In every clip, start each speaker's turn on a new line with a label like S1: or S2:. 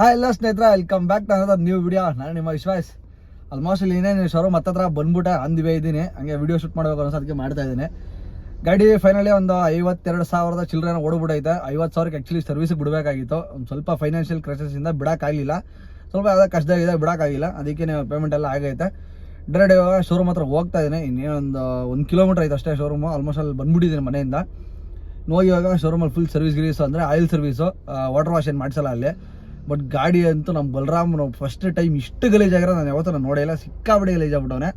S1: Hi ಎಲ್ಲ ಸ್ನೇಹಿತರ welcome back ಅನ್ನೋದು ನ್ಯೂ ವಿಡಿಯೋ ನಾನು ನಿಮ್ಮ ವಿಶ್ವಾಸ್. ಆಲ್ಮೋಸ್ಟ್ ಇಲ್ಲಿ ಇನ್ನೇನು ಶೋರೂಮ್ ಹತ್ತತ್ರ ಬಂದ್ಬಿಟ್ಟೆ, ಅಂದಿವೆ ಇದ್ದೀನಿ ಹಂಗೆ ವಿಡಿಯೋ ಶೂಟ್ ಮಾಡಬೇಕು ಅನ್ನೋ ಅದಕ್ಕೆ ಮಾಡ್ತಾ ಇದ್ದೀನಿ ಗಾಡಿ ಫೈನಲಿ ಒಂದು ಐವತ್ತೆರಡು ಸಾವಿರದ ಚಿಲ್ಲರೆನ ಓಡ್ಬಿಟ್ಟೈತೆ ಐವತ್ತು ಸಾವಿರಕ್ಕೆ ಆ್ಯಕ್ಚುಲಿ ಸರ್ವಿಸ್ ಬಿಡಬೇಕಾಗಿತ್ತು. ಒಂದು ಸ್ವಲ್ಪ ಫೈನಾನ್ಷಿಯಲ್ ಕ್ರೈಸಿಸಿಂದ ಬಿಡೋಕ್ಕಾಗಲಿಲ್ಲ. ಸ್ವಲ್ಪ ಯಾವುದೋ ಕಷ್ಟದಾಗಿದೆ ಬಿಡೋಕ್ಕಾಗಿಲ್ಲ ಅದಕ್ಕೆ ಪೇಮೆಂಟ್ ಎಲ್ಲ ಆಗೈತೆ. ಡೈರೆಕ್ಟ್ ಇವಾಗ ಶೋರೂಮ್ ಹತ್ರ ಹೋಗ್ತಾ ಇದ್ದೀನಿ ಇನ್ನೇನೊಂದು ಒಂದು ಕಿಲೋಮೀಟರ್ ಐತೆ ಅಷ್ಟೇ ಶೋರೂಮು ಆಲ್ಮೋಸ್ಟ್ ಅಲ್ಲಿ ಬಂದ್ಬಿಟ್ಟಿದ್ದೀನಿ ಮನೆಯಿಂದ. ಹೋಗಿ ಇವಾಗ ಶೋರೂಮಲ್ಲಿ ಫುಲ್ ಸರ್ವಿಸ್ ಗಿರೀಸು ಅಂದರೆ ಆಯಿಲ್ ಸರ್ವಿಸು ವಾಟರ್ ವಾಶ್ ಏನು ಮಾಡಿಸಲ್ಲ ಅಲ್ಲಿ. ಬಟ್ ಗಾಡಿ ಅಂತೂ ನಮ್ಮ ಬಲರಾಮ್ ಫಸ್ಟ್ ಟೈಮ್ ಇಷ್ಟು ಗಲೀಜಾಗಿರೋ ನಾನು ಯಾವತ್ತೂ ನಾನು ನೋಡಿಲ್ಲ ಸಿಕ್ಕಾಬಿಡಿ ಗಲೀಜಾಗ್ಬಿಟ್ಟವನೆ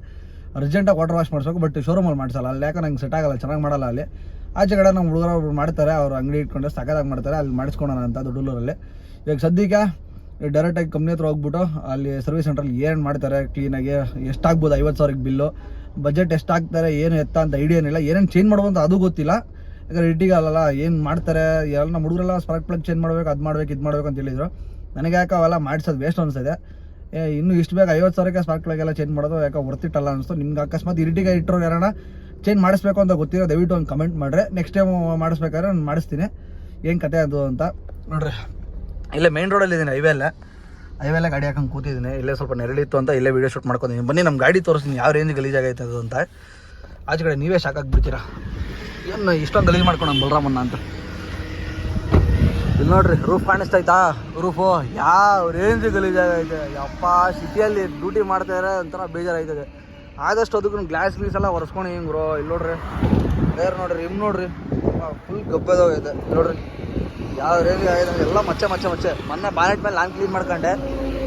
S1: ಅರ್ಜೆಂಟಾಗಿ ವಾಟರ್ ವಾಶ್ ಮಾಡಿಸ್ಬೇಕು ಬಟ್ ಶೋರೂಮಲ್ಲಿ ಮಾಡಿಸಲ್ಲ. ಅಲ್ಲಿ ಯಾಕೆ ನಂಗೆ ಸೆಟ್ ಆಗಲ್ಲ, ಚೆನ್ನಾಗಿ ಮಾಡಲ್ಲ ಅಲ್ಲಿ. ಆಚೆ ಕಡೆ ನಮ್ಮ ಹುಡುಗರ ಒಬ್ರು ಮಾಡ್ತಾರೆ, ಅವ್ರು ಅಂಗಡಿ ಇಟ್ಕೊಂಡು ಸಕ್ಕದಾಗಿ ಮಾಡ್ತಾರೆ, ಅಲ್ಲಿ ಮಾಡಿಸ್ಕೊಳೋಣ ಅಂತ ದೊಡ್ಡೂರಲ್ಲಿ ಇವಾಗ ಸದ್ಯಕ್ಕೆ ಡೈರೆಕ್ಟಾಗಿ ಕಂಪ್ನಿ ಹತ್ರ ಹೋಗ್ಬಿಟ್ಟು ಅಲ್ಲಿ ಸರ್ವಿಸ್ ಸೆಂಟ್ರಲ್ಲಿ ಏನು ಮಾಡ್ತಾರೆ ಕ್ಲೀನಾಗಿ ಎಷ್ಟಾಗ್ಬೋದು ಐವತ್ತು ಸಾವಿರಕ್ಕೆ ಬಿಲ್ಲು ಬಜೆಟ್ ಎಷ್ಟಾಗ್ತಾರೆ ಏನು ಎತ್ತ ಅಂತ ಐಡಿಯಾ ಏನಿಲ್ಲ. ಏನೇನು ಚೇಂಜ್ ಮಾಡ್ಬೋದು ಅಂತ ಅದು ಗೊತ್ತಿಲ್ಲ. ಯಾಕಂದ್ರೆ ಇಟ್ಟಿಗೆ ಅಲ್ಲಲ್ಲ ಏನು ಮಾಡ್ತಾರೆ, ಎಲ್ಲ ನಮ್ಮ ಹುಡುಗರೆಲ್ಲ ಸ್ಪಾರ್ಕ್ ಪ್ಲಗ್ ಚೇಂಜ್ ಮಾಡ್ಬೇಕು, ಅದು ಮಾಡ್ಬೇಕು, ಇದು ಮಾಡ್ಬೇಕು ಅಂತ ಹೇಳಿದ್ರು. ನನಗೆ ಯಾಕೆ ಅವೆಲ್ಲ ಮಾಡಿಸೋದು ವೇಸ್ಟ್ ಅನಿಸಿದೆ ಇನ್ನೂ ಇಷ್ಟು ಬೇಗ ಐವತ್ತು ಸಾವಿರಕ್ಕೆ ಸ್ಪಾರ್ಕ್ಗಳಿಗೆಲ್ಲ ಚೇಂಜ್ ಮಾಡೋದು ಯಾಕೆ ಹೊರ್ತಿಟ್ಟಲ್ಲ ಅನಿಸ್ತು. ನಿಮ್ಗೆ ಅಕಸ್ಮಾತ್ ಇರಿಟಿಗೆ ಇಟ್ಟರು ಯಾರನ್ನ ಚೇಂಜ್ ಮಾಡಿಸ್ಬೇಕು ಅಂತ ಗೊತ್ತಿರೋ ದಯವಿಟ್ಟು ಒಂದು ಕಮೆಂಟ್ ಮಾಡಿರಿ. ನೆಕ್ಸ್ಟ್ ಟೈಮ್ ಮಾಡಿಸ್ಬೇಕಾದ್ರೆ ನಾನು ಮಾಡಿಸ್ತೀನಿ. ಏನು ಕತೆ ಅದು ಅಂತ. ನೋಡ್ರಿ, ಇಲ್ಲೇ ಮೇನ್ ರೋಡಲ್ಲಿ ಇದ್ದೀನಿ ಹೈವೇಲ್ಲ ಹೈವೇಲೆ ಗಾಡಿ ಹಾಕೊಂಡು ಕೂತಿದ್ದೀನಿ ಇಲ್ಲೇ ಸ್ವಲ್ಪ ನೆರಳಿತ್ತು ಅಂತ ಇಲ್ಲೇ ವೀಡಿಯೋ ಶೂಟ್ ಮಾಡ್ಕೊಂಡಿದ್ದೀನಿ ಬನ್ನಿ ನಮ್ಮ ಗಾಡಿ ತೋರಿಸ್ತೀನಿ. ಯಾವ ರೇಂಜ್ ಗಲೀಜಾಗೈತೆ ಅದು ಅಂತ. ಆಚೆ ಕಡೆ ನೀವೇ ಶಾಕ್ ಆಗ್ಬಿಡ್ತೀರಾ. ಏನು ಇಷ್ಟೊಂದು ಗಲೀಜು ಮಾಡ್ಕೊಂಡು ಬಲರಾಮನ್ನ ಅಂತ. ಇಲ್ಲಿ ನೋಡ್ರಿ ರೂಫ್ ಕಾಣಿಸ್ತೈತಾ ರೂಫು ಯಾವ ರೇಂಜ್ ಗಲೀಜಾಗೈತೆ ಯಪ್ಪ ಸಿಟಿಯಲ್ಲಿ ಡ್ಯೂಟಿ ಮಾಡ್ತಾರೆ ಒಂಥರ ಬೇಜಾರಾಯ್ತದೆ ಆದಷ್ಟು ಅದಕ್ಕೂ ಗ್ಲಾಸ್ ಗ್ಲೀಸ್ ಎಲ್ಲ ಒರೆಸ್ಕೊಂಡು ಹಿಂಗೆ ಬ್ರೋ ಇಲ್ಲಿ ನೋಡ್ರಿ. ಬೇರೆ ನೋಡ್ರಿ ಇಮ್ ನೋಡ್ರಿ. ಫುಲ್ ಗಬ್ಬದೋಗೈತೆ ನೋಡ್ರಿ. ಯಾವ ರೇಂಜ್ ಆಗಿದೆ ಎಲ್ಲ ಮಚ್ಚೆ ಮಚ್ಚೆ ಮಚ್ಚೆ. ಮೊನ್ನೆ ಬಾನೆಟ್ ಮೇಲೆ ನಾನು ಕ್ಲೀನ್ ಮಾಡ್ಕೊಂಡೆ.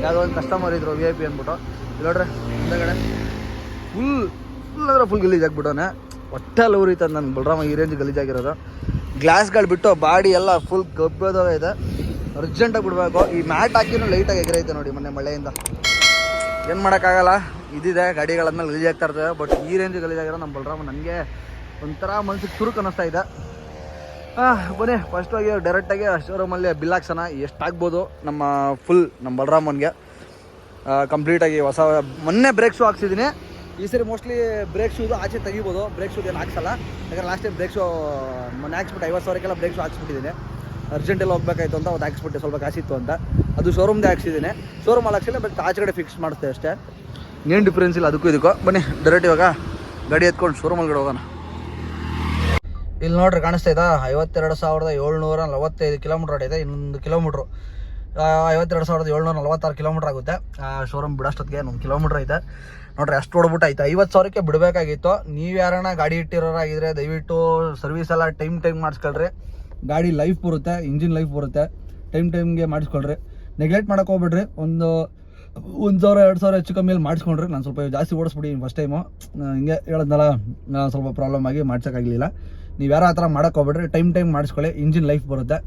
S1: ಯಾವುದೋ ಒಂದು ಕಸ್ಟಮರ್ ಇದ್ರು ವಿ ಐ ಪಿ ಅಂದ್ಬಿಟ್ಟು. ಇಲ್ಲಿ ನೋಡ್ರಿ, ಹಿಂದಗಡೆ. ಫುಲ್ ಫುಲ್ ಅಂದ್ರೆ ಫುಲ್ ಗಲೀಜಾಗ್ಬಿಟ್ಟವನೆ. ಒಟ್ಟೆ ಎಲ್ಲ ಉರಿತದೆ ನನ್ನ ಬಲರಾಮ ಈ ರೇಂಜ್ ಗಲೀಜಾಗಿರೋದು. ಗ್ಲಾಸ್ಗಳು ಬಿಟ್ಟು ಬಾಡಿ ಎಲ್ಲ ಫುಲ್ ಗಬ್ಬದೋಗೈತೆ ಅರ್ಜೆಂಟಾಗಿ ಬಿಡಬೇಕು. ಈ ಮ್ಯಾಟ್ ಹಾಕಿನೂ ಲೈಟಾಗಿ ಎಗರೈತೆ ನೋಡಿ ಮೊನ್ನೆ ಮಳೆಯಿಂದ. ಏನು ಮಾಡೋಕ್ಕಾಗಲ್ಲ? ಇದಿದೆ ಗಾಡಿಗಳಾದ್ಮೇಲೆ ಗಲೀಜ್ ಆಗ್ತಾ ಇರ್ತದೆ. ಬಟ್ ಈ ರೇಂಜ್ ಗಲೀಜಾಗಿರೋ ನಮ್ಮ ಬಲರಾಮ ನನಗೆ ಒಂಥರ ಮನ್ಸಿಗೆ ಚುರುಕು ಅನ್ನಿಸ್ತಾ ಇದೆ. ಹಾಂ ಬನ್ನಿ ಫಸ್ಟ್ ಹೋಗಿ ಡೈರೆಕ್ಟಾಗಿ ಶೋರೂಮಲ್ಲಿ ಬಿಲ್ ಹಾಕ್ಸೋಣ. ಎಷ್ಟಾಗ್ಬೋದು ನಮ್ಮ ಫುಲ್ ನಮ್ಮ ಬಲರಾಮನ್ಗೆ. ಕಂಪ್ಲೀಟಾಗಿ ಹೊಸ ಮೊನ್ನೆ ಬ್ರೇಕ್ ಶೂ ಹಾಕ್ಸಿದ್ದೀನಿ ಈ ಸರಿ ಮೋಸ್ಟ್ಲಿ ಬ್ರೇಕ್ ಶೂದು ಆಚೆ ತೆಗಿಬೋದು. ಬ್ರೇಕ್ ಶೂದು ಏನು ಹಾಕ್ಸಲ್ಲ. ಯಾಕಂದ್ರೆ ಲಾಸ್ಟ್ ಟೈಮ್ ಬ್ರೇಕ್ ಶೂ ಮೊನ್ನೆ ಹಾಕ್ಸ್ಬಿಟ್ಟು ಐವತ್ತು ಸಾವಿರಕ್ಕೆಲ್ಲ ಬ್ರೇಕ್ ಶೂ ಹಾಕ್ಸ್ಬಿಟ್ಟಿದ್ದೀನಿ. ಅರ್ಜೆಂಟಲ್ಲಿ ಹೋಗ್ಬೇಕಾಯ್ತು ಅಂತ ಒಂದು ಹಾಕ್ಸ್ಬಿಟ್ಟೆ ಸ್ವಲ್ಪ ಕಾಸಿತ್ತು ಅಂತ. ಅದು ಶೋರೂಮ್ದೇ ಹಾಕ್ಸಿದ್ದೀನಿ. ಶೋರೂಮಲ್ಲಿ ಹಾಕ್ಸಿಲ್ಲ ಬಟ್ ಆಚೆ ಕಡೆ ಫಿಕ್ಸ್ ಮಾಡ್ತೆ ಅಷ್ಟೇ. ಏನು ಡಿಫ್ರೆನ್ಸ್ ಇಲ್ಲ ಅದಕ್ಕೂ ಇದಕ್ಕೂ. ಬನ್ನಿ ಡೈರೆಕ್ಟ್ ಇವಾಗ ಗಾಡಿ ಎತ್ಕೊಂಡು ಶೋರೂಮಲ್ಲಿ ಹೋಗೋಣ. ಇಲ್ಲಿ ನೋಡ್ರಿ, ಕಾಣಿಸ್ತಾ ಐವತ್ತೆರಡು ಸಾವಿರದ ಏಳ್ನೂರ ನಲವತ್ತೈದು ಕಿಲೋಮೀಟ್ರ್ ಇದೆ, ಇನ್ನೊಂದು ಕಿಲೋಮೀಟ್ರು ಐವತ್ತೆರಡು ಸಾವಿರದ ಏಳ್ನೂರ ನಲವತ್ತಾರು ಕಿಲೋಮೀಟ್ರ್ ಆಗುತ್ತೆ. ಶೋರೂಮ್ ಬಿಡೋಷ್ಟೊತ್ತಿಗೆ ಒಂದು ಕಿಲೋಮೀಟ್ರ್ ಐತೆ. ನೋಡ್ರಿ, ಅಷ್ಟು ಹೊಡ್ಬಿಟ್ಟು ಐತೆ ಐವತ್ತು ಸಾವಿರಕ್ಕೆ ಬಿಡಬೇಕಾಗಿತ್ತು. ನೀವು ಯಾರನ್ನ ಗಾಡಿ ಇಟ್ಟಿರೋರಾಗಿದ್ರೆ ದಯವಿಟ್ಟು ಸರ್ವಿಸ್ ಎಲ್ಲ ಟೈಮ್ ಟೈಮ್ ಮಾಡಿಸ್ಕೊಳ್ರಿ. ಗಾಡಿ ಲೈಫ್ ಬರುತ್ತೆ ಇಂಜಿನ್ ಲೈಫ್ ಬರುತ್ತೆ. ಟೈಮ್ ಟೈಮ್ಗೆ ಮಾಡಿಸ್ಕೊಳ್ರಿ. ನೆಗ್ಲೆಕ್ಟ್ ಮಾಡೋಕೆ ಹೋಗ್ಬಿಡ್ರಿ. ಒಂದು ಒಂದು ಸಾವಿರ, ಎರಡು ಸಾವಿರ ಹೆಚ್ಚು ಕಮ್ಮಿಯಲ್ಲಿ ಮಾಡಿಸ್ಕೊಂಡ್ರಿ. ನಾನು ಸ್ವಲ್ಪ ಜಾಸ್ತಿ ಓಡಿಸ್ಬಿಡಿ ಫಸ್ಟ್ ಟೈಮು ಹಿಂಗೆ ಹೇಳದ್ನಲ್ಲ ಸ್ವಲ್ಪ ಪ್ರಾಬ್ಲಮ್ ಆಗಿ ಮಾಡ್ಸೋಕ್ಕಾಗಲಿಲ್ಲ ನೀವು ಯಾರೋ ಆ ಥರ ಮಾಡೋಕೆ ಹೋಗ್ಬಿಡ್ರಿ. ಟೈಮ್ ಟೈಮ್ ಮಾಡಿಸ್ಕೊಳ್ಳಿ. ಇಂಜಿನ್ ಲೈಫ್ ಬರುತ್ತೆ.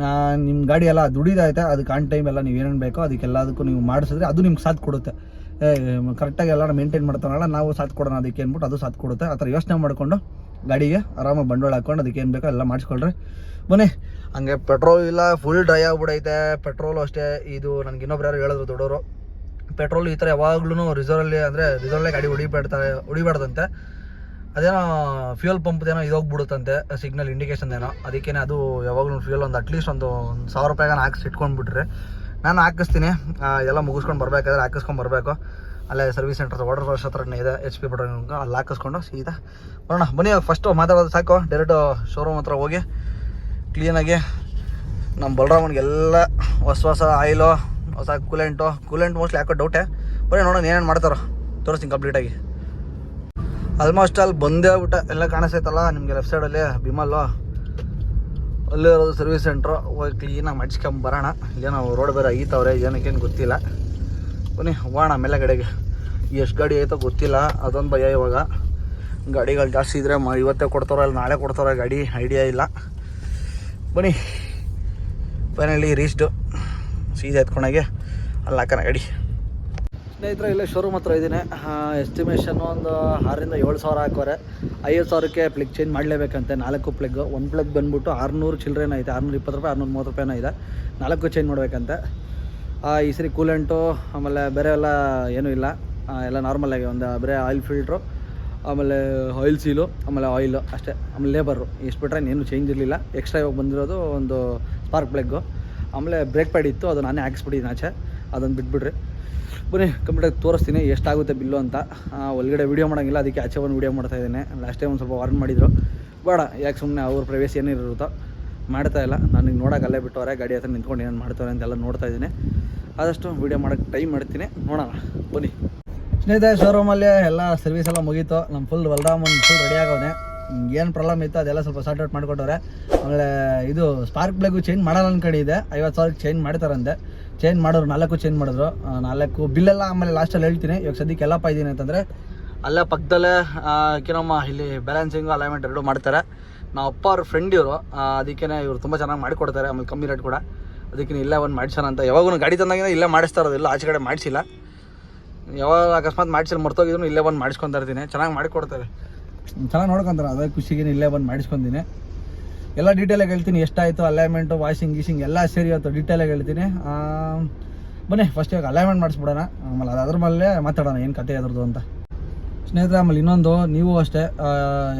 S1: ನಾ ನಿಮ್ಮ ಗಾಡಿ ಎಲ್ಲ ದುಡಿದಾಯ್ತೆ? ಅದಕ್ಕೆ ಆನ್ ಟೈಮ್ ಎಲ್ಲ ನೀವು ಏನೇನು ಬೇಕೋ ಅದಕ್ಕೆಲ್ಲದಕ್ಕೂ ನೀವು ಮಾಡಿಸಿದ್ರೆ ಅದು ನಿಮ್ಗೆ ಸಾಥ್ ಕೊಡುತ್ತೆ. ಕರೆಕ್ಟಾಗಿ ಎಲ್ಲ ಮೇಂಟೈನ್ ಮಾಡ್ತಾನಲ್ಲ ನಾವು ಸಾಥ್ ಕೊಡೋಣ ಅದಕ್ಕೆ ಅಂದ್ಬಿಟ್ಟು ಅದು ಸಾಥ್ ಕೊಡುತ್ತೆ. ಆ ಥರ ಯೋಚನೆ ಮಾಡಿಕೊಂಡು ಗಾಡಿಗೆ ಆರಾಮಾಗಿ ಬಂಡವಾಳ ಹಾಕೊಂಡು ಅದಕ್ಕೆ ಏನು ಬೇಕೋ ಎಲ್ಲ ಮಾಡಿಸ್ಕೊಳ್ರಿ. ಬನ್ನಿ, ಹಂಗೆ ಪೆಟ್ರೋಲ್ ಇಲ್ಲ ಫುಲ್ ಡ್ರೈ ಆಗ್ಬಿಡೈತೆ. ಪೆಟ್ರೋಲು ಅಷ್ಟೇ. ಇದು ನನಗೆ ಇನ್ನೊಬ್ರು ಯಾರು ಹೇಳಿದ್ರು ದೊಡ್ಡವರು. ಪೆಟ್ರೋಲ್ ಈ ಥರ ಯಾವಾಗ್ಲೂ ರಿಸರ್ವಲ್ಲಿ ಅಂದರೆ ರಿಸರ್ವಲ್ಲೇ ಗಾಡಿ ಹೊಡಿಬೇಡ್ತಾರೆ ಹೊಡಿಬಾರ್ದಂತೆ. ಅದೇನೋ ಫ್ಯೂಯಲ್ ಪಂಪ್ದೇನೋ ಇದೋಗ್ಬಿಡುತ್ತಂತೆ ಸಿಗ್ನಲ್ ಇಂಡಿಕೇಶನ್ ಏನೋ. ಅದಕ್ಕೇನೆ ಅದು ಯಾವಾಗಲೂ ಫ್ಯೂಯಲ್ ಒಂದು ಅಟ್ಲೀಸ್ಟ್ ಒಂದು ಒಂದು ಸಾವಿರ ರೂಪಾಯಿಗೆ ಹಾಕಿಸಿ ಇಟ್ಕೊಂಡ್ಬಿಟ್ರೆ. ನಾನು ಹಾಕಿಸ್ತೀನಿ. ಎಲ್ಲ ಮುಗಿಸ್ಕೊಂಡು ಬರಬೇಕಾದ್ರೆ ಹಾಕಿಸ್ಕೊಂಡು ಬರಬೇಕು. ಅಲ್ಲೇ ಸರ್ವಿಸ್ ಸೆಂಟರ್ ವಾಟರ್ ವಾಶ್ ಹತ್ರನೇ ಇದೆ ಎಚ್ ಪಿ ಪೆಟ್ರೋಲ್ ಅಲ್ಲಿ ಹಾಕಿಸ್ಕೊಂಡು ಸೀದಾ ಬರೋಣ. ಬನ್ನಿ ಫಸ್ಟು ಮಾತಾಡೋದು ಸಾಕು. ಡೈರೆಕ್ಟು ಶೋರೂಮ್ ಹತ್ರ ಹೋಗಿ ಕ್ಲೀನಾಗಿ ನಮ್ಮ ಬಲರಾಮನಿಗೆಲ್ಲ ಹೊಸ ಹೊಸ ಆಯಿಲು ಹೊಸ ಕೂಲೆಂಟು ಕೂಲೆಂಟ್ ಮೋಸ್ಟ್ಲಿ ಯಾಕೋ ಡೌಟೇ ಬರೀ ನೋಡೋಣ ಏನೇನು ಮಾಡ್ತಾರೋ. ತೋರಿಸ್ತೀನಿ ಕಂಪ್ಲೀಟಾಗಿ ಆಲ್ಮೋಸ್ಟ್ ಅಲ್ಲಿ ಬಂದೇ ಊಟ ಎಲ್ಲ ಕಾಣಿಸ್ತೈತಲ್ಲ, ನಿಮಗೆ ಲೆಫ್ಟ್ ಸೈಡಲ್ಲಿ ಬಿಮಲ್ಲು ಅಲ್ಲೇ ಇರೋದು ಸರ್ವಿಸ್ ಸೆಂಟ್ರು ಹೋಗಿ ಕ್ಲೀನಾಗಿ ಮಾಡಿಸ್ಕೊಂಬ ಬರೋಣ. ಏನೋ ರೋಡ್ ಬೇರೆ ಐತವ್ರೆ ಏನಕ್ಕೇನು ಗೊತ್ತಿಲ್ಲ. ಬನ್ನಿ, ಹೋಗೋಣ ಮೇಲೆ ಕಡೆಗೆ. ಎಷ್ಟು ಗಾಡಿ ಐತೋ ಗೊತ್ತಿಲ್ಲ, ಅದೊಂದು ಭಯ ಇವಾಗ. ಗಾಡಿಗಳು ಜಾಸ್ತಿ ಇದ್ರೆ ಇವತ್ತೇ ಕೊಡ್ತಾರೋ ಇಲ್ಲ, ನಾಳೆ ಕೊಡ್ತಾರೋ ಗಾಡಿ ಐಡಿಯಾ ಇಲ್ಲ. ಬನ್ನಿ ಫೈನಲಿ ರೀಸ್ಟು ಸೀದಾ ಎತ್ಕೊಂಡಾಗೆ, ಅಲ್ಲಿ ಹಾಕೋಣ ಗಾಡಿ. ಸ್ನೇಹಿತರೆ, ಇಲ್ಲೇ ಶೋರೂಮ್ ಹತ್ರ ಇದ್ದೀನಿ. ಎಸ್ಟಿಮೇಷನ್ ಒಂದು ಆರರಿಂದ ಏಳು ಸಾವಿರ ಹಾಕೋರೆ. ಐವತ್ತು ಸಾವಿರಕ್ಕೆ ಪ್ಲಗ್ ಚೇಂಜ್ ಮಾಡಲೇಬೇಕಂತೆ. ನಾಲ್ಕು ಪ್ಲಗ್ ಒಂದು ಪ್ಲಗ್ ಬಂದ್ಬಿಟ್ಟು ಆರುನೂರು ಚಿಲ್ಲರೆನ ಐತೆ. ಆರುನೂರ ಇಪ್ಪತ್ತು ರೂಪಾಯಿ, ಆರುನೂರ ಮೂವತ್ತು ರೂಪಾಯಿನ ಇದೆ. ನಾಲ್ಕು ಚೇಂಜ್ ಮಾಡಬೇಕಂತೆ. ಈ ಸರಿ ಕೂಲೆಂಟು ಆಮೇಲೆ ಬೇರೆ ಎಲ್ಲ ಏನೂ ಇಲ್ಲ. ಎಲ್ಲ ನಾರ್ಮಲ್ ಆಗಿ ಒಂದು ಬರೀ ಆಯಿಲ್ ಫಿಲ್ಟ್ರು ಆಮೇಲೆ ಆಯಿಲ್ ಸೀಲು ಆಮೇಲೆ ಆಯಿಲು ಅಷ್ಟೇ. ಆಮೇಲೆ ಲೇಬರು ಇಷ್ಟು ಬಿಟ್ರೆ ಏನು ಚೇಂಜ್ ಇರಲಿಲ್ಲ. ಎಕ್ಸ್ಟ್ರಾ ಇವಾಗ ಬಂದಿರೋದು ಒಂದು ಸ್ಪಾರ್ಕ್ ಪ್ಲಗ್ಗು ಆಮೇಲೆ ಬ್ರೇಕ್ ಪ್ಯಾಡ್ ಇತ್ತು. ಅದು ನಾನೇ ಹಾಕಿಸ್ಬಿಟ್ಟಿದ್ದೀನಿ ಆಚೆ. ಅದನ್ನು ಬಿಟ್ಬಿಡ್ರಿ. ಬನ್ನಿ ಕಂಪ್ಲೀಟಾಗಿ ತೋರಿಸ್ತೀನಿ, ಎಷ್ಟಾಗುತ್ತೆ ಬಿಲ್ಲು ಅಂತ. ಒಳಗಡೆ ವೀಡಿಯೋ ಮಾಡೋಂಗಿಲ್ಲ, ಅದಕ್ಕೆ ಆಚೆ ಒಂದು ವೀಡಿಯೋ ಮಾಡ್ತಾ ಇದ್ದೇನೆ. ಲಾಸ್ಟ್ ಟೈಮ್ ಒಂದು ಸ್ವಲ್ಪ ವಾರ್ನ್ ಮಾಡಿದರು. ಬೇಡ, ಯಾಕೆ ಸುಮ್ಮನೆ ಅವ್ರ ಪ್ರವೇಶ ಏನಿರುತ್ತೋ ಮಾಡ್ತಾ ಇಲ್ಲ. ನನಗೆ ನೋಡೋಕೆ ಅಲ್ಲೇ ಬಿಟ್ಟವ್ರೆ, ಗಾಡಿ ಹತ್ರ ನಿಂತ್ಕೊಂಡು ಏನು ಮಾಡ್ತಾರೆ ಅಂತೆಲ್ಲ ನೋಡ್ತಾ ಇದ್ದೀನಿ. ಆದಷ್ಟು ವೀಡಿಯೋ ಮಾಡೋಕ್ಕೆ ಟ್ರೈ ಮಾಡ್ತೀನಿ. ನೋಡೋಣ, ಬನ್ನಿ. ಸ್ನೇಹಿತರೆ ಶೋರೂಮಲ್ಲಿ ಎಲ್ಲ ಸರ್ವಿಸ್ ಎಲ್ಲ ಮುಗೀತು. ನಮ್ಮ ಫುಲ್ ಬಲರಾಮನ್ ಫುಲ್ ರೆಡಿ ಆಗೋನೆ ಏನು ಪ್ರಾಬ್ಲಮ್ ಇತ್ತು ಅದೆಲ್ಲ ಸ್ವಲ್ಪ ಸಾರ್ಟ್ ಔಟ್ ಮಾಡಿಕೊಟ್ಟವ್ರೆ. ಆಮೇಲೆ ಇದು ಸ್ಪಾರ್ಕ್ ಬ್ಲಾಗು ಚೇಂಜ್ ಮಾಡಲ್ಲ ಇದೆ. ಐವತ್ತು ಸಾವಿರಕ್ಕೆ ಚೇಂಜ್ ಮಾಡ್ತಾರಂತೆ. ಚೇಂಜ್ ಮಾಡೋರು ನಾಲ್ಕು ಚೇಂಜ್ ಮಾಡಿದ್ರು. ನಾಲ್ಕು ಬಿಲ್ಲೆಲ್ಲ ಆಮೇಲೆ ಲಾಸ್ಟಲ್ಲಿ ಹೇಳ್ತೀನಿ. ಇವಾಗ ಸದ್ಯಕ್ಕೆ ಎಲ್ಲಪ್ಪ ಇದ್ದೀನಿ ಅಂತಂದರೆ, ಅಲ್ಲೇ ಪಕ್ಕದಲ್ಲೇ ಏನಮ್ಮ ಇಲ್ಲಿ ಬ್ಯಾಲೆನ್ಸಿಂಗು ಅಲೈನ್ಮೆಂಟ್ ಎರಡು ಮಾಡ್ತಾರೆ. ನಾವು ಅಪ್ಪ ಅವ್ರ ಫ್ರೆಂಡ್ ಇವರು. ಅದಕ್ಕೇ ಇವರು ತುಂಬ ಚೆನ್ನಾಗಿ ಮಾಡಿಕೊಡ್ತಾರೆ, ಆಮೇಲೆ ಕಮ್ಮಿ ರೇಟ್ ಕೂಡ. ಅದಕ್ಕೆ ಇಲ್ಲೇ ಒಂದು ಮಾಡಿಸೋಣ ಅಂತ. ಯಾವಾಗೂ ಗಾಡಿ ತಂದಾಗಿಂದ ಇಲ್ಲೇ ಮಾಡಿಸ್ತಾ ಇರೋದಿಲ್ಲ ಆಚೆ ಕಡೆ ಮಾಡಿಸಿಲ್ಲ. ಯಾವಾಗ ಅಕಸ್ಮಾತ್ ಮಾಡಿಸಿಲ್ಲ, ಮರ್ತೋಗಿದ್ರು, ಇಲ್ಲೇ ಬಂದು ಮಾಡಿಸ್ಕೊತಾ ಇರ್ತೀನಿ. ಚೆನ್ನಾಗಿ ಮಾಡಿಕೊಡ್ತಾರೆ. ಚೆನ್ನಾಗಿ ನೋಡ್ಕೊಂತಾರೆ. ಅದೇ ಖುಷಿಗೆ ಇಲ್ಲೇ ಬಂದು ಮಾಡಿಸ್ಕೊಂತೀನಿ. ಎಲ್ಲ ಡೀಟೇಲಾಗಿ ಹೇಳ್ತೀನಿ. ಎಷ್ಟಾಯಿತು ಅಲೈನ್ಮೆಂಟು ವಾಷಿಂಗ್ ಗೀಶಿಂಗ್ ಎಲ್ಲ ಸೇರಿ ಇವತ್ತು ಡೀಟೇಲಾಗಿ ಹೇಳ್ತೀನಿ. ಬನ್ನಿ ಫಸ್ಟ್ ಇವಾಗ ಅಲೈನ್ಮೆಂಟ್ ಮಾಡಿಸ್ಬಿಡೋಣ. ಆಮೇಲೆ ಅದು ಅದ್ರ ಮೇಲೆ ಮಾತಾಡೋಣ ಏನು ಕತೆ ಅದ್ರದ್ದು ಅಂತ. ಸ್ನೇಹಿತರೆ, ಆಮೇಲೆ ಇನ್ನೊಂದು, ನೀವು ಅಷ್ಟೇ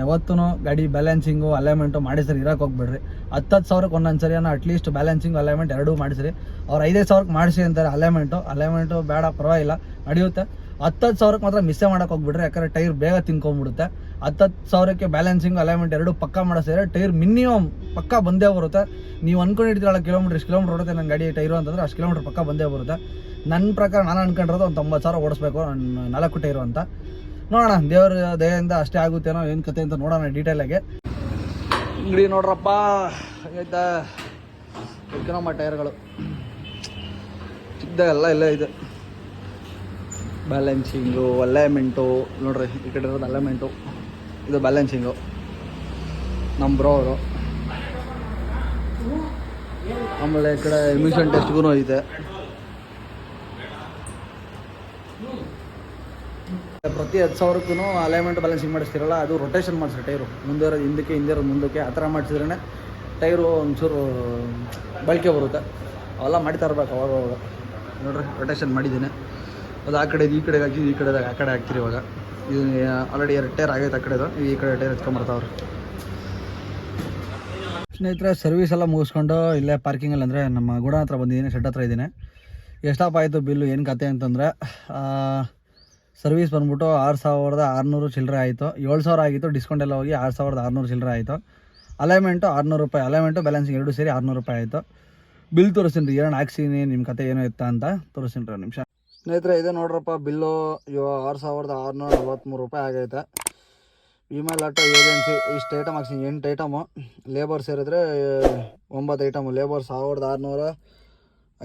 S1: ಯಾವತ್ತೂ ಗಾಡಿ ಬ್ಯಾಲೆನ್ಸಿಂಗು ಅಲೈನ್ಮೆಂಟು ಮಾಡಿಸ್ರಿ, ಇರೋಕೆ ಹೋಗ್ಬೇಡ್ರಿ. ಹತ್ತತ್ತು ಸಾವಿರಕ್ಕೆ ಒಂದೊಂದು ಸರಿ ಅನ್ನೋ ಅಟ್ಲೀಸ್ಟ್ ಬ್ಯಾಲೆನ್ಸಿಂಗ್ ಅಲೈನ್ಮೆಂಟ್ ಎರಡೂ ಮಾಡಿಸ್ರಿ. ಅವ್ರು ಐದೈದು ಸಾವಿರಕ್ಕೆ ಮಾಡಿಸಿ ಅಂತಾರೆ ಅಲೈನ್ಮೆಂಟು ಅಲೈನ್ಮೆಂಟು ಬೇಡ, ಪರವಾಗಿಲ್ಲ. ನಡೆಯುತ್ತೆ. ಹತ್ತತ್ತು ಸಾವಿರಕ್ಕೆ ಮಾತ್ರ ಮಿಸ್ಸೇ ಮಾಡೋಕೆ ಹೋಗ್ಬಿಟ್ರೆ, ಯಾಕಂದರೆ ಟೈರ್ ಬೇಗ ತಿನ್ಕೊಂಡ್ಬಿಡುತ್ತೆ. ಹತ್ತತ್ತು ಸಾವಿರಕ್ಕೆ ಬ್ಯಾಲೆನ್ಸಿಂಗ್ ಅಲೈನ್ಮೆಂಟ್ ಎರಡು ಪಕ್ಕ ಮಾಡಿಸಿದ್ರೆ ಟೈರ್ ಮಿನಿಮಮ್ ಪಕ್ಕ ಬಂದೇ ಬರುತ್ತೆ. ನೀವು ಅನ್ಕೊಂಡಿರ್ತೀರಲ್ಲ ಕಿಲೋಮೀಟ್ರ್ ಇಷ್ಟು ಕಿಲೋಮೀಟ್ರ್ ಓಡುತ್ತೆ ನನ್ನ ಗಾಡಿ ಟೈರು ಅಂತಂದ್ರೆ ಅಷ್ಟು ಕಿಲೋಮೀಟ್ರ್ ಪಕ್ಕ ಬಂದೇ ಬರುತ್ತೆ. ನನ್ನ ಪ್ರಕಾರ ನಾನು ಅನ್ಕೊಂಡಿರೋದು ಒಂದು ತೊಂಬತ್ತು ಸಾವಿರ ಓಡಿಸ್ಬೇಕು ನಾಲ್ಕು ಟೈರು ಅಂತ. ನೋಡೋಣ, ದೇವ್ರ ದಯೆಯಿಂದ ಅಷ್ಟೇ ಆಗುತ್ತೇನೋ ಏನು ಕತೆ ಅಂತ ನೋಡೋಣ ಡೀಟೇಲಾಗಿ ಅಂಗಡಿ ನೋಡ್ರಪ್ಪ ಆಯ್ತಾ ನಮ್ಮ ಟೈರ್ಗಳು. ಚಿಕ್ಕದಾಗೆಲ್ಲ ಎಲ್ಲ ಇದೆ. ಬ್ಯಾಲೆನ್ಸಿಂಗು ಅಲೈಮೆಂಟು ನೋಡ್ರಿ, ಈ ಕಡೆ ಇರೋದು ಅಲೈನ್ಮೆಂಟು ಇದು ಬ್ಯಾಲೆನ್ಸಿಂಗು ನಮ್ಮ ಬ್ರೋ ಅವರು. ಆಮೇಲೆ ಈ ಕಡೆ ಎಮಿಷನ್ ಟೆಸ್ಟ್ಗೂ ಐತೆ. ಪ್ರತಿ ಹತ್ತು ಸಾವಿರಕ್ಕೂ ಅಲೈನ್ಮೆಂಟ್ ಬ್ಯಾಲೆನ್ಸಿಂಗ್ ಮಾಡಿಸ್ತಿರಲ್ಲ, ಅದು ರೊಟೇಷನ್ ಮಾಡಿಸ್ರಿ ಟೈರು. ಮುಂದೆ ಇರೋದು ಹಿಂದಕ್ಕೆ, ಹಿಂದೆ ಇರೋದು ಮುಂದಕ್ಕೆ, ಆ ಥರ ಮಾಡಿಸಿದ್ರೇ ಟೈರು ಒಂಚೂರು ಬಳಕೆ ಬರುತ್ತೆ. ಅವೆಲ್ಲ ಮಾಡ್ತಾ ಇರ್ಬೇಕು ಅವಾಗ ನೋಡ್ರಿ ರೊಟೇಷನ್ ಮಾಡಿದ್ದೀನಿ. ಅದು ಆ ಕಡೆ ಈ ಕಡೆಗೆ ಹಾಕಿ, ಈ ಕಡೆ ಆ ಕಡೆ ಹಾಕ್ತೀರಿ ಇವಾಗ. ಇದು ಆಲ್ರೆಡಿ ಎರಡು ಟೈರ್ ಆಗೈತೆ ಆ ಕಡೆದು. ಈ ಕಡೆ ಟೈರ್ ಎತ್ಕೊಂಬರ್ತಾವ್ರೆ. ಸ್ನೇಹಿತರೆ ಸರ್ವಿಸ್ ಎಲ್ಲ ಮುಗಿಸ್ಕೊಂಡು ಇಲ್ಲೇ ಪಾರ್ಕಿಂಗಲ್ಲಿ ಅಂದರೆ ನಮ್ಮ ಗುಡ ಹತ್ರ ಬಂದಿದ್ದೀನಿ ಶೆಡ್ ಹತ್ರ ಇದ್ದೀನಿ. ಎಷ್ಟಪ್ಪ ಆಯಿತು ಬಿಲ್ಲು ಏನು ಕತೆ ಅಂತಂದರೆ ಸರ್ವಿಸ್ ಬಂದ್ಬಿಟ್ಟು ಆರು ಸಾವಿರದ ಆರುನೂರು ಚಿಲ್ಲರೆ ಆಯಿತು. ಏಳು ಸಾವಿರ ಆಗಿತ್ತು ಡಿಸ್ಕೌಂಟ್ ಎಲ್ಲ ಹೋಗಿ ಆರು ಸಾವಿರದ ಆರುನೂರು ಚಿಲ್ಲರೆ ಆಯಿತು. ಅಲೈಮೆಂಟು ಆರುನೂರು ರೂಪಾಯಿ ಅಲೈಮೆಂಟು ಬ್ಯಾಲೆನ್ಸಿಂಗ್ ಎರಡು ಸೇರಿ ಆರುನೂರು ರೂಪಾಯಿ ಆಯಿತು. ಬಿಲ್ ತೋರಿಸ್ತೀನಿ ರೀ, ಏನು ಹಾಕ್ಸೀನಿ ನಿಮ್ಮ ಕತೆ ಏನು ಇತ್ತ ಅಂತ ತೋರಿಸ್ತೀನಿ ರೀ ನಿಮಿಷ. ಸ್ನೇಹಿತರೆ, ಇದೆ ನೋಡ್ರಪ್ಪ, ಬಿಲ್ಲು ಇವಾಗ ಆರು ಸಾವಿರದ ಆರುನೂರ ನಲ್ವತ್ತ್ಮೂರು ರೂಪಾಯಿ ಆಗೈತೆ. ವಿಮಲ್ ಆಟೋ ಏಜೆನ್ಸಿ ಇಷ್ಟು ಐಟಮ್ ಹಾಕ್ಸಿ ಎಂಟು ಐಟಮು ಲೇಬರ್ ಸೇರಿದ್ರೆ, ಒಂಬತ್ತು ಐಟಮು ಲೇಬರ್ ಸಾವಿರದ ಆರುನೂರ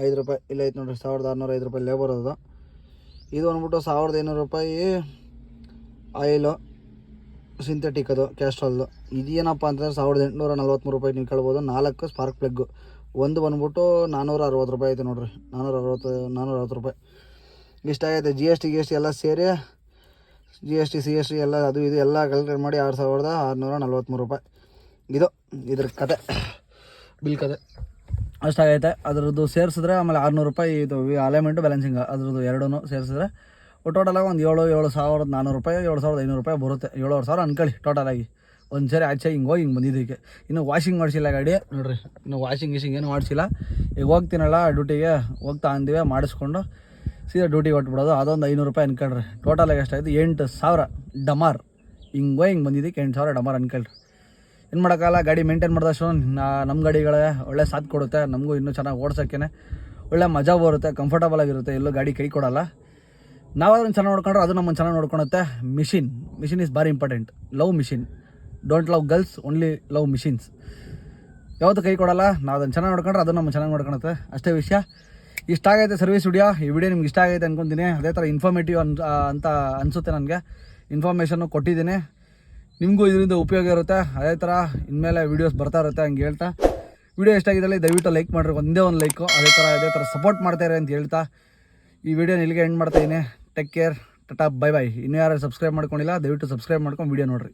S1: ಐದು ರೂಪಾಯಿ. ಇಲ್ಲ ಐತೆ ನೋಡ್ರಿ, ಸಾವಿರದ ಆರುನೂರ ಐದು ರೂಪಾಯಿ ಲೇಬರ್ ಅದು. ಇದು ಬಂದ್ಬಿಟ್ಟು ಸಾವಿರದ ಐನೂರು ರೂಪಾಯಿ ಆಯಿಲು ಸಿಂಥೆಟಿಕ್ ಅದು ಕ್ಯಾಸ್ಟ್ರಾಲ್ದು ಇದೇನಪ್ಪ ಅಂತಂದರೆ, ಸಾವಿರದ ಎಂಟುನೂರ ನಲ್ವತ್ತ್ಮೂರು ರೂಪಾಯಿ ನೀವು ಕೇಳ್ಬೋದು. ನಾಲ್ಕು ಸ್ಪಾರ್ಕ್ ಪ್ಲಗ್ಗು ಒಂದು ಬಂದ್ಬಿಟ್ಟು ನಾನ್ನೂರ ಅರವತ್ತು ರೂಪಾಯಿ ಐತೆ ನೋಡಿರಿ. ನಾನ್ನೂರ ಅರವತ್ತು ನಾನ್ನೂರ ಅರವತ್ತು ರೂಪಾಯಿ. ಇಷ್ಟಾಗೈತೆ ಜಿ ಎಸ್ ಟಿ ಗಿ ಎಸ್ ಟಿ ಎಲ್ಲ ಸೇರಿ G S T C S T ಎಲ್ಲ ಅದು ಇದು ಎಲ್ಲ ಕಲೆಕ್ಟ್ ಮಾಡಿ ಆರು ಸಾವಿರದ ಆರುನೂರ ನಲ್ವತ್ತ್ಮೂರು ರೂಪಾಯಿ. ಇದು, ಇದ್ರ ಕತೆ. ಬಿಲ್ ಕತೆ. ಅಷ್ಟಾಗೈತೆ ಅದ್ರದ್ದು ಸೇರಿಸಿದ್ರೆ ಆಮೇಲೆ ಆರುನೂರು ರೂಪಾಯಿ ಇದು ಅಲೈನ್ಮೆಂಟು ಬ್ಯಾಲೆನ್ಸಿಂಗ್ ಅದ್ರದ್ದು ಎರಡೂ ಸೇರಿಸಿದ್ರೆ ಟೋಟಲಾಗಿ ಒಂದು ಏಳು ಏಳು ಸಾವಿರದ ನಾನ್ನೂರು ರೂಪಾಯಿ, ಏಳು ಸಾವಿರದ ಐನೂರು ರೂಪಾಯಿ ಬರುತ್ತೆ. ಏಳುವರೆ ಸಾವಿರ ಅನ್ಕೊಳ್ಳಿ ಟೋಟಲಾಗಿ ಒಂದು ಸರಿ ಆಚೆ ಹಿಂಗೆ ಹೋಗಿ ಹಿಂಗೆ ಬಂದಿದ್ದಕ್ಕೆ ಇನ್ನು ವಾಷಿಂಗ್ ಮಾಡಿಸಿಲ್ಲ ಗಾಡಿ. ನೋಡಿರಿ, ಇನ್ನು ವಾಷಿಂಗ್ ಗೀಶಿಂಗ್ ಏನು ಮಾಡಿಸಿಲ್ಲ. ಈಗ ಹೋಗ್ತೀನಲ್ಲ ಡ್ಯೂಟಿಗೆ ಹೋಗ್ತಾ ಅಂದಿವೆ, ಮಾಡಿಸ್ಕೊಂಡು ಸೀದಾ ಡ್ಯೂಟಿ ಕೊಟ್ಬಿಡೋದು ಅದೊಂದು ಐನೂರು ರೂಪಾಯಿ ಅನ್ಕೊಳ್ರಿ. ಟೋಟಲಾಗಿ ಎಷ್ಟಾಯ್ತು? ಎಂಟು ಸಾವಿರ ಡಮಾರ್. ಹಿಂಗೆ ಹೋಗಿ ಬಂದಿದ್ದಕ್ಕೆ ಎಂಟು ಸಾವಿರ ಡಮಾರ್ ಅನ್ಕೊಳ್ರಿ. ಏನು ಮಾಡೋಕ್ಕಲ್ಲ ಗಾಡಿ ಮೇಂಟೈನ್ ಮಾಡಿದಷ್ಟು ನಮ್ಮ ಗಾಡಿಗಳೇ ಒಳ್ಳೆ ಸಾಥ್ ಕೊಡುತ್ತೆ, ನಮಗೂ ಇನ್ನೂ ಚೆನ್ನಾಗಿ ಓಡ್ಸೋಕ್ಕೇ ಒಳ್ಳೆ ಮಜಾ ಬರುತ್ತೆ ಕಂಫರ್ಟಬಲ್ ಆಗಿರುತ್ತೆ, ಎಲ್ಲೂ ಗಾಡಿ ಕೈ ಕೊಡಲ್ಲ. ನಾವು ಅದನ್ನು ಚೆನ್ನಾಗಿ ನೋಡ್ಕೊಂಡ್ರೆ ಅದು ನಮ್ಮನ್ನು ಚೆನ್ನಾಗಿ ನೋಡ್ಕೊಳುತ್ತೆ ಮಿಷಿನ್ ಮಿಷಿನ್ ಇಸ್ ಭಾರಿ important love machine don't love girls only love machines ಯಾವತ್ತೂ ಕೈ ಕೊಡಲ್ಲ, ನಾವು ಅದನ್ನು ಚೆನ್ನಾಗಿ ನೋಡ್ಕೊಂಡ್ರೆ ಅದು ನಮ್ಮ ಚೆನ್ನಾಗಿ ನೋಡ್ಕೊಳುತ್ತೆ ಅಷ್ಟೇ ವಿಷಯ. ಇಷ್ಟ ಆಗೈತೆ ಸರ್ವಿಸ್ ವಿಡಿಯೋ ಈ ವಿಡಿಯೋ ನಿಮ್ಗೆ ಇಷ್ಟ ಆಗೈತೆ ಅನ್ಕೊಂತೀನಿ. ಅದೇ ಥರ ಇನ್ಫಾರ್ಮೇಟಿವ್ ಅನ್ ಅಂತ ಅನಿಸುತ್ತೆ ನನಗೆ. ಇನ್ಫಾರ್ಮೇಷನ್ನು ಕೊಟ್ಟಿದ್ದೀನಿ. ನಿಮಗೂ ಇದರಿಂದ ಉಪಯೋಗ ಇರುತ್ತೆ. ಅದೇ ಥರ ಇನ್ಮೇಲೆ ವೀಡಿಯೋಸ್ ಬರ್ತಾ ಇರುತ್ತೆ ಹಂಗೆ ಹೇಳ್ತಾ. ವಿಡಿಯೋ ಎಷ್ಟಾಗಿದ್ದಲ್ಲಿ ದಯವಿಟ್ಟು ಲೈಕ್ ಮಾಡಿರಿ. ಒಂದೇ ಒಂದು ಲೈಕು ಅದೇ ಥರ ಅದೇ ಥರ ಸಪೋರ್ಟ್ ಮಾಡ್ತಾರೆ ಅಂತ ಹೇಳ್ತಾ. ಈ ವಿಡಿಯೋನ ಇಲ್ಲಿಗೆ ಎಂಡ್ ಮಾಡ್ತಾಯಿದ್ದೀನಿ take care tata bye bye ಇನ್ನೂ ಯಾರು ಸಬ್ಸ್ಕ್ರೈಬ್ ಮಾಡ್ಕೊಂಡಿಲ್ಲ, ದಯವಿಟ್ಟು ಸಬ್ಸ್ಕ್ರೈಬ್ ಮಾಡ್ಕೊಂಡು ವಿಡಿಯೋ ನೋಡಿರಿ.